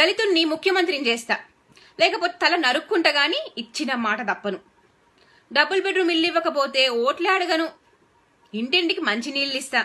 దళితుణ్ణి ముఖ్యమంత్రిని చేస్తా. లేకపోతే తల నరుక్కుంటా గాని ఇచ్చిన మాట తప్పను. డబుల్ బెడ్రూమ్ ఇల్లు ఇవ్వకపోతే ఓట్లే అడగను. ఇంటింటికి మంచి నీళ్ళు ఇస్తా.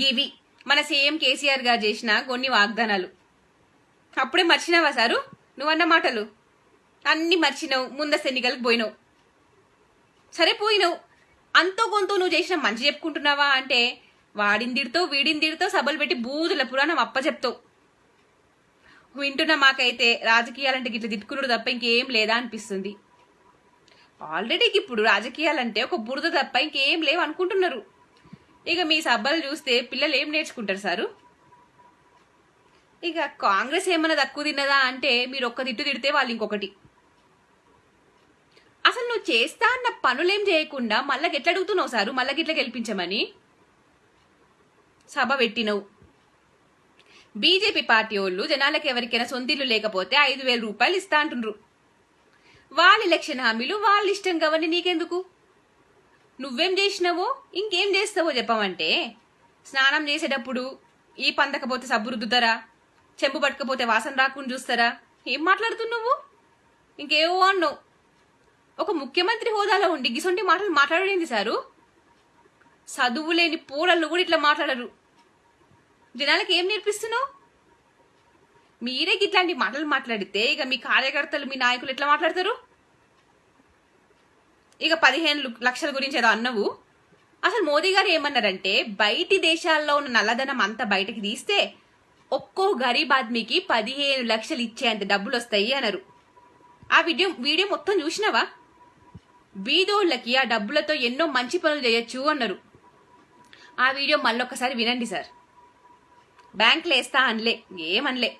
గివి మన సీఎం కేసీఆర్ గారు చేసిన కొన్ని వాగ్దానాలు. అప్పుడే మర్చినావా సారు? నువ్వన్న మాటలు. అన్ని మర్చినావు ముందస్తు ఎన్నికలకు పోయినావు. సరే పోయినావు. అంతో కొంత నువ్వు చేసిన మంచి చెప్పుకుంటున్నావా అంటే వాడిందిడితో వీడిందిడితో సభలు పెట్టి బూదుల పురాణం అప్ప చెప్తావు వింటున్న మాకైతే రాజకీయాలంటే గిట్ల తిట్టుకున్నాడు తప్ప ఇంకేం లేదా అనిపిస్తుంది. ఆల్రెడీ ఇప్పుడు రాజకీయాలంటే ఒక బురద తప్ప ఇంకేం లేవు అనుకుంటున్నారు. ఇక మీ సభలు చూస్తే పిల్లలు ఏం నేర్చుకుంటారు సారు? ఇక కాంగ్రెస్ ఏమన్నా తక్కువ తిన్నదా అంటే మీరు ఒక్క తిట్టు తిడితే వాళ్ళు ఇంకొకటి. అసలు నువ్వు చేస్తా అన్న పనులేం చేయకుండా మళ్ళా ఎట్లా అడుగుతున్నావు సారు? మళ్ళా గిట్ల గెలిపించమని? సభ పెట్టినవు. బీజేపీ పార్టీ వాళ్ళు జనాలకు ఎవరికైనా సొంతిల్లు లేకపోతే ఐదు వేల రూపాయలు ఇస్తా అంటుండ్రు. వాళ్ళ ఎలక్షన్ హామీలు వాళ్ళ ఇష్టం కావని నీకెందుకు? నువ్వేం చేసినావో ఇంకేం చేస్తావో చెప్పమంటే స్నానం చేసేటప్పుడు ఈ పందకపోతే సబ్బు రుద్దుతారా? చెంబు పట్టకపోతే వాసన రాకుండా చూస్తారా? ఏం మాట్లాడుతున్నావు ఇంకేవో అన్నావు. ఒక ముఖ్యమంత్రి హోదాలో ఉండి గిసొంటి మాటలు మాట్లాడేంది సారు? చదువు లేని పూలల్లో కూడా ఇట్లా మాట్లాడరు. జనాలకి ఏం నేర్పిస్తున్నావు? మీరే ఇట్లాంటి మాటలు మాట్లాడితే ఇక మీ కార్యకర్తలు మీ నాయకులు ఎట్లా మాట్లాడతారు? ఇక పదిహేను లక్షల గురించి ఏదో అన్నవు. అసలు మోదీ గారు ఏమన్నారంటే బయటి దేశాల్లో ఉన్న నల్లధనం అంతా బయటకి తీస్తే ఒక్కో గరీబ్ ఆద్మీకి పదిహేను లక్షలు ఇచ్చేంత డబ్బులు వస్తాయి అన్నారు. ఆ వీడియో వీడియో మొత్తం చూసినావా? బీదోళ్ళకి ఆ డబ్బులతో ఎన్నో మంచి పనులు చేయొచ్చు అన్నారు. ఆ వీడియో మళ్ళొక్కసారి వినండి సార్. బ్యాంకులో వేస్తా అనలే ఏమనలే.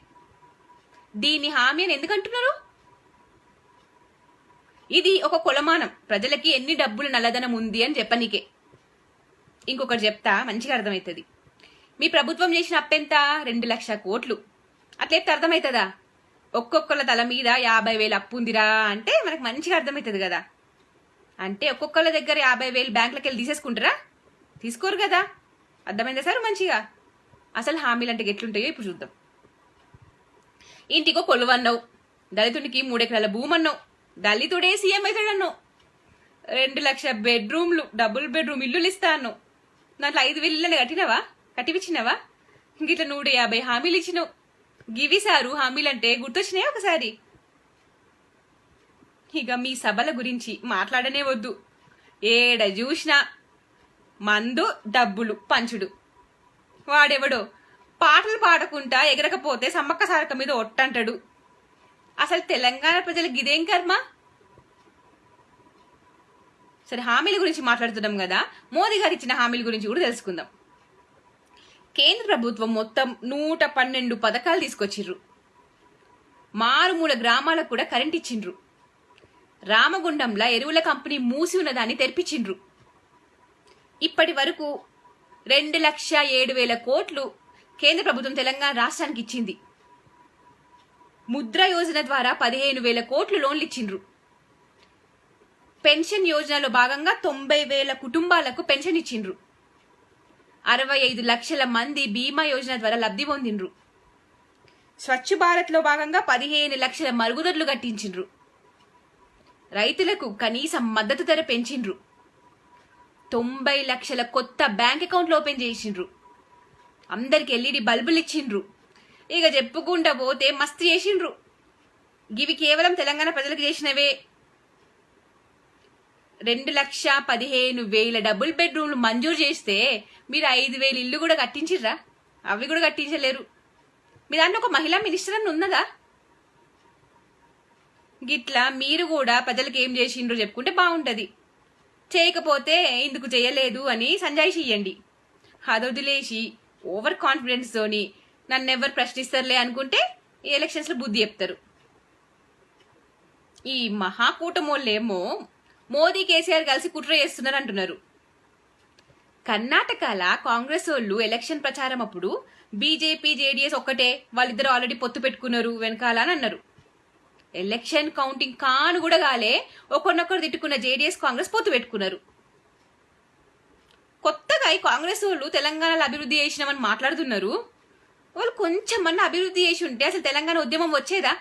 దీని హామీ అని ఎందుకు అంటున్నారు ఇది ఒక కొలమానం. ప్రజలకి ఎన్ని డబ్బులు నల్లధనం ఉంది అని చెప్పనీకే. ఇంకొకటి చెప్తా మంచిగా అర్థమవుతుంది మీ ప్రభుత్వం చేసిన అప్పెంత? రెండు లక్షల కోట్లు. అట్లయితే అర్థమవుతుందా ఒక్కొక్కళ్ళ తల మీద యాభై వేలు అప్పు ఉందిరా అంటే మనకు మంచిగా అర్థమవుతుంది కదా. అంటే ఒక్కొక్కళ్ళ దగ్గర యాభై వేలు బ్యాంకులకు వెళ్ళి తీసేసుకుంటారా? తీసుకోరు కదా. అర్థమైందా సార్ మంచిగా? అసలు హామీలు అంటే ఎట్లుంటాయో ఇప్పుడు చూద్దాం. ఇంటికో కొలువన్నావు దళితుడికి మూడెకరాల భూమి అన్నావు దళితుడే సీఎం అవుతాడన్నావు. రెండు లక్షల బెడ్రూమ్లు డబుల్ బెడ్రూమ్ ఇల్లులు ఇస్తా అన్నావు. దాంట్లో ఐదు వేలు ఇళ్ళని కట్టినవా? కట్టిపించినవా ఇంకిట్లా నూట యాభై హామీలు ఇచ్చినావు. గివి సారు హామీలంటే గుర్తొచ్చినాయి ఒకసారి? ఇక మీ సభల గురించి మాట్లాడనే వద్దు. ఏడ చూసినా మందు డబ్బులు పంచుడు. వాడెవడో. పాటలు పాడకుండా ఎగరకపోతే సమ్మక్క సారక మీద ఒట్టంటాడు. అసలు తెలంగాణ ప్రజలకు ఇదేం కర్మ? సరే హామీల గురించి మాట్లాడుతున్నాం కదా. మోదీ గారు ఇచ్చిన హామీల గురించి కూడా తెలుసుకుందాం. కేంద్ర ప్రభుత్వం మొత్తం నూట పన్నెండు పథకాలు తీసుకొచ్చిర్రు. మారుమూల గ్రామాలకు కూడా కరెంట్ ఇచ్చిండ్రు. రామగుండంలో ఎరువుల కంపెనీ మూసి ఉన్నదాన్ని తెరిపించిండ్రు. ఇప్పటి వరకు రెండు లక్ష ఏడు వేల కోట్లు కేంద్ర ప్రభుత్వం తెలంగాణ రాష్ట్రానికి ఇచ్చింది. ముద్ర యోజన ద్వారా పదిహేను వేల కోట్లు లోన్లు ఇచ్చిండ్రు పెన్షన్ యోజనలో భాగంగా తొంభై వేల కుటుంబాలకు పెన్షన్ ఇచ్చిండ్రు. అరవై ఐదు లక్షల మంది బీమా యోజన ద్వారా లబ్ధి పొందిండ్రు. స్వచ్ఛ భారత్లో భాగంగా పదిహేను లక్షల మరుగుదొడ్లు కట్టించిండ్రు. రైతులకు కనీసం మద్దతు ధర పెంచిండ్రు. తొంభై లక్షల కొత్త బ్యాంక్ అకౌంట్లు ఓపెన్ చేసిండ్రు. అందరికి ఎల్ఈడి బల్బులు ఇచ్చిండ్రు. ఇక చెప్పుకుంటా పోతే మస్తు చేసిండ్రు. గివి కేవలం తెలంగాణ ప్రజలకు చేసినవే. రెండు లక్ష పదిహేను వేల డబుల్ బెడ్రూమ్లు మంజూరు చేస్తే మీరు ఐదు వేలు ఇల్లు కూడా కట్టించిర్రా? అవి కూడా కట్టించలేరు. మీ దాంట్లో ఒక మహిళా మినిస్టర్ అని ఉన్నదా? గిట్లా మీరు కూడా ప్రజలకు ఏం చేసిండ్రో చెప్పుకుంటే బాగుంటది. చేయకపోతే ఇందుకు చేయలేదు అని సంజాయిషి ఇయ్యండి. అది వదిలేసి ఓవర్ కాన్ఫిడెన్స్ తోని నన్ను ఎవరు ప్రశ్నిస్తారులే అనుకుంటే ఈ ఎలక్షన్స్లో బుద్ధి చెప్తారు. ఈ మహాకూటమోళ్ళేమో మోదీ కేసీఆర్ కలిసి కుట్ర చేస్తున్నారు అంటున్నారు. కర్ణాటకల కాంగ్రెస్ వాళ్ళు ఎలక్షన్ ప్రచారం అప్పుడు బీజేపీ జేడీఎస్ ఒక్కటే వాళ్ళిద్దరు ఆల్రెడీ పొత్తు పెట్టుకున్నారు వెనకాల అని అన్నారు. ఎలక్షన్ కౌంటింగ్ కాను కూడా కాలే ఒకరినొకరు తిట్టుకున్న జేడీఎస్ కాంగ్రెస్ పొత్తు పెట్టుకున్నారు. కొత్తగా ఈ కాంగ్రెస్ వాళ్ళు తెలంగాణలో అభివృద్ధి చేసినామని మాట్లాడుతున్నారు. వాళ్ళు కొంచెం అన్న అభివృద్ధి చేసి ఉంటే అసలు తెలంగాణ ఉద్యమం వచ్చేదా?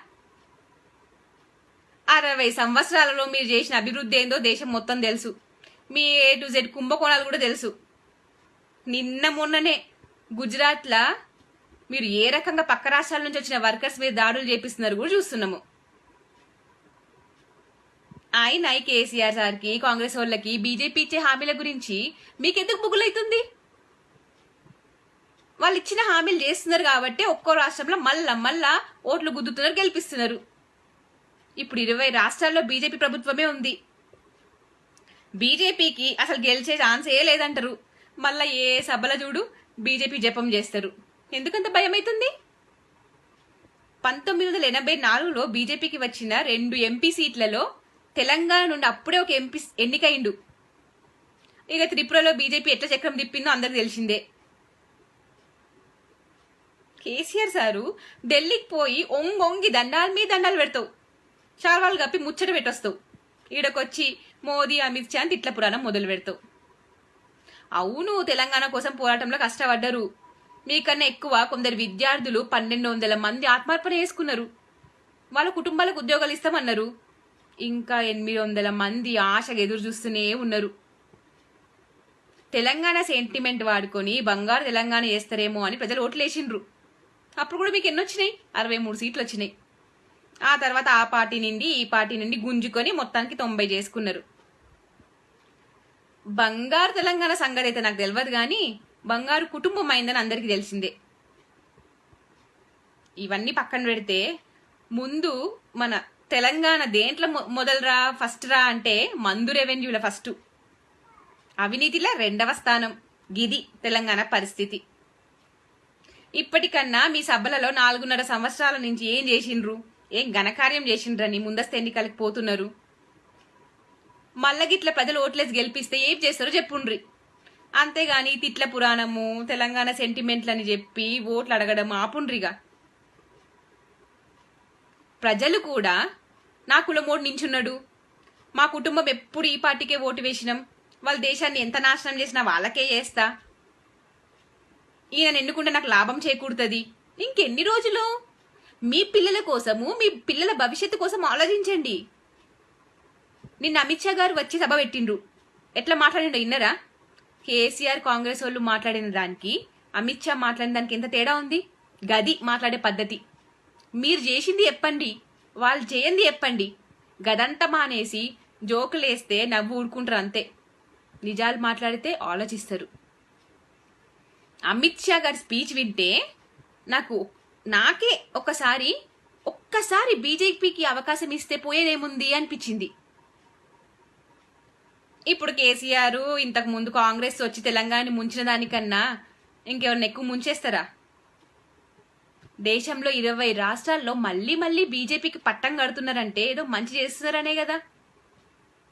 అరవై సంవత్సరాలలో మీరు చేసిన అభివృద్ధి ఏందో దేశం మొత్తం తెలుసు. మీ ఏ టు జెడ్ కుంభకోణాలు కూడా తెలుసు. నిన్న మొన్ననే గుజరాత్లో మీరు ఏ రకంగా పక్క రాష్ట్రాల నుంచి వచ్చిన వర్కర్స్ మీద దాడులు చేపిస్తున్నారు కూడా చూస్తున్నాము. ఆయన ఈ కేసీఆర్ సార్కి కాంగ్రెస్ వాళ్ళకి బీజేపీ ఇచ్చే హామీల గురించి మీకెందుకు బుగులైతుంది వాళ్ళు ఇచ్చిన హామీలు చేస్తున్నారు కాబట్టి ఒక్కో రాష్ట్రంలో మళ్ళా మళ్ళా ఓట్లు గుద్దుతున్నారు గెలిపిస్తున్నారు. ఇప్పుడు ఇరవై రాష్ట్రాల్లో బీజేపీ ప్రభుత్వమే ఉంది. బీజేపీకి అసలు గెలిచే ఛాన్సే లేదంటారు. మళ్ళా ఏ సభల చూడు బీజేపీ జపం చేస్తారు. ఎందుకంత భయం అవుతుంది పంతొమ్మిది వందల ఎనభై నాలుగులో బీజేపీకి వచ్చిన రెండు ఎంపీ సీట్లలో తెలంగాణ నుండి అప్పుడే ఒక ఎంపీ ఎన్నికైండు ఇక త్రిపురలో బీజేపీ ఎట్లా చక్రం తిప్పిందో అందరికి తెలిసిందే. కేసీఆర్ సారు ఢిల్లీకి పోయి ఒంగొంగి దండాల మీద దండాలు పెడతావు. చార్వాళ్ళు కప్పి ముచ్చట పెట్టొస్తావు. ఈడకొచ్చి మోదీ అమిత్ షా అని తిట్ల పురాణం మొదలు పెడతావు. అవును తెలంగాణ కోసం పోరాటంలో కష్టపడ్డరు. మీకన్నా ఎక్కువ కొందరు విద్యార్థులు పన్నెండు వందల మంది ఆత్మార్పణ చేసుకున్నారు. వాళ్ళ కుటుంబాలకు ఉద్యోగాలు ఇస్తామన్నారు. ఇంకా ఎనిమిది వందల మంది ఆశగా ఎదురు చూస్తూనే ఉన్నారు. తెలంగాణ సెంటిమెంట్ వాడుకొని బంగారు తెలంగాణ చేస్తారేమో అని ప్రజలు ఓట్లేసిండ్రు. అప్పుడు కూడా మీకు ఎన్ని వచ్చినాయి అరవై మూడు సీట్లు వచ్చినాయి ఆ తర్వాత ఆ పార్టీ నుండి ఈ పార్టీ నుండి గుంజుకొని మొత్తానికి తొంభై చేసుకున్నారు. బంగారు తెలంగాణ సంగతి అయితే నాకు తెలియదు కానీ బంగారు కుటుంబం అయిందని అందరికీ తెలిసిందే. ఇవన్నీ పక్కన పెడితే ముందు మన తెలంగాణ దేంట్లో మొ- ఫస్ట్ రా అంటే మందు రెవెన్యూల ఫస్ట్ అవినీతిలో రెండవ స్థానం. గిది తెలంగాణ పరిస్థితి. ఇప్పటికన్నా మీ సభలలో నాలుగున్నర సంవత్సరాల నుంచి ఏం చేసిండ్రు? ఏం ఘనకార్యం చేసిండ్రని ముందస్తు ఎన్నికలకు పోతున్నారు? మల్లగిట్ల ప్రజలు ఓట్లేసి గెలిపిస్తే ఏం చేస్తారో చెప్పుండ్రి. అంతేగాని తిట్ల పురాణము తెలంగాణ సెంటిమెంట్లని చెప్పి ఓట్లు అడగడం ఆపుండ్రిగా. ప్రజలు కూడా నా కులమోడు నించున్నాడు. మా కుటుంబం ఎప్పుడు ఈ పార్టీకే ఓటు వేసినాం. వాళ్ళ దేశాన్ని ఎంత నాశనం చేసినా వాళ్ళకే చేస్తా. ఈయన ఎన్నుకుంటే నాకు లాభం చేకూరుతుంది. ఇంకెన్ని రోజులు? మీ పిల్లల కోసము మీ పిల్లల భవిష్యత్తు కోసం ఆలోచించండి. నిన్న అమిత్ షా గారు వచ్చి సభ పెట్టిండ్రు. ఎట్లా మాట్లాడిండో విన్నరా? కేసీఆర్ కాంగ్రెస్ వాళ్ళు మాట్లాడిన దానికి అమిత్ షా మాట్లాడిన దానికి ఎంత తేడా ఉంది? గది మాట్లాడే పద్ధతి. మీరు చేసింది చెప్పండి. వాళ్ళు చేయండి చెప్పండి. గదంతా మానేసి జోకులేస్తే నవ్వు ఊడుకుంటారు అంతే. నిజాలు మాట్లాడితే ఆలోచిస్తారు. అమిత్ షా గారి స్పీచ్ వింటే నాకు నాకే ఒకసారి ఒక్కసారి బీజేపీకి అవకాశం ఇస్తే పోయేదేముంది అనిపించింది. ఇప్పుడు కేసీఆర్ ఇంతకు ముందు కాంగ్రెస్ వచ్చి తెలంగాణ ముంచిన దానికన్నా ఇంకెవరిని ఎక్కువ ముంచేస్తారా? దేశంలో ఇరవై రాష్ట్రాల్లో మళ్ళీ మళ్ళీ బీజేపీకి పట్టం కడుతున్నారంటే ఏదో మంచి చేస్తున్నారనే కదా.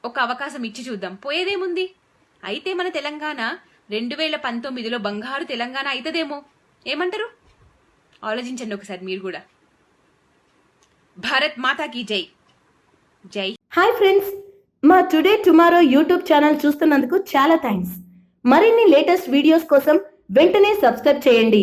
ఒక అవకాశం ఇచ్చి చూద్దాం. పోయేదేముంది? అయితే మన తెలంగాణ రెండు వేల పంతొమ్మిదిలో బంగారు తెలంగాణ అవుతుందేమో ఏమంటారు? ఆలోచించండి ఒకసారి మీరు కూడా. భారత్ మాతాకి జై. జై. హాయ్ ఫ్రెండ్స్ మా టుడే టుమారో యూట్యూబ్ ఛానల్ చూస్తున్నందుకు చాలా థ్యాంక్స్ మరిన్ని లేటెస్ట్ వీడియోస్ కోసం వెంటనే సబ్స్క్రైబ్ చేయండి.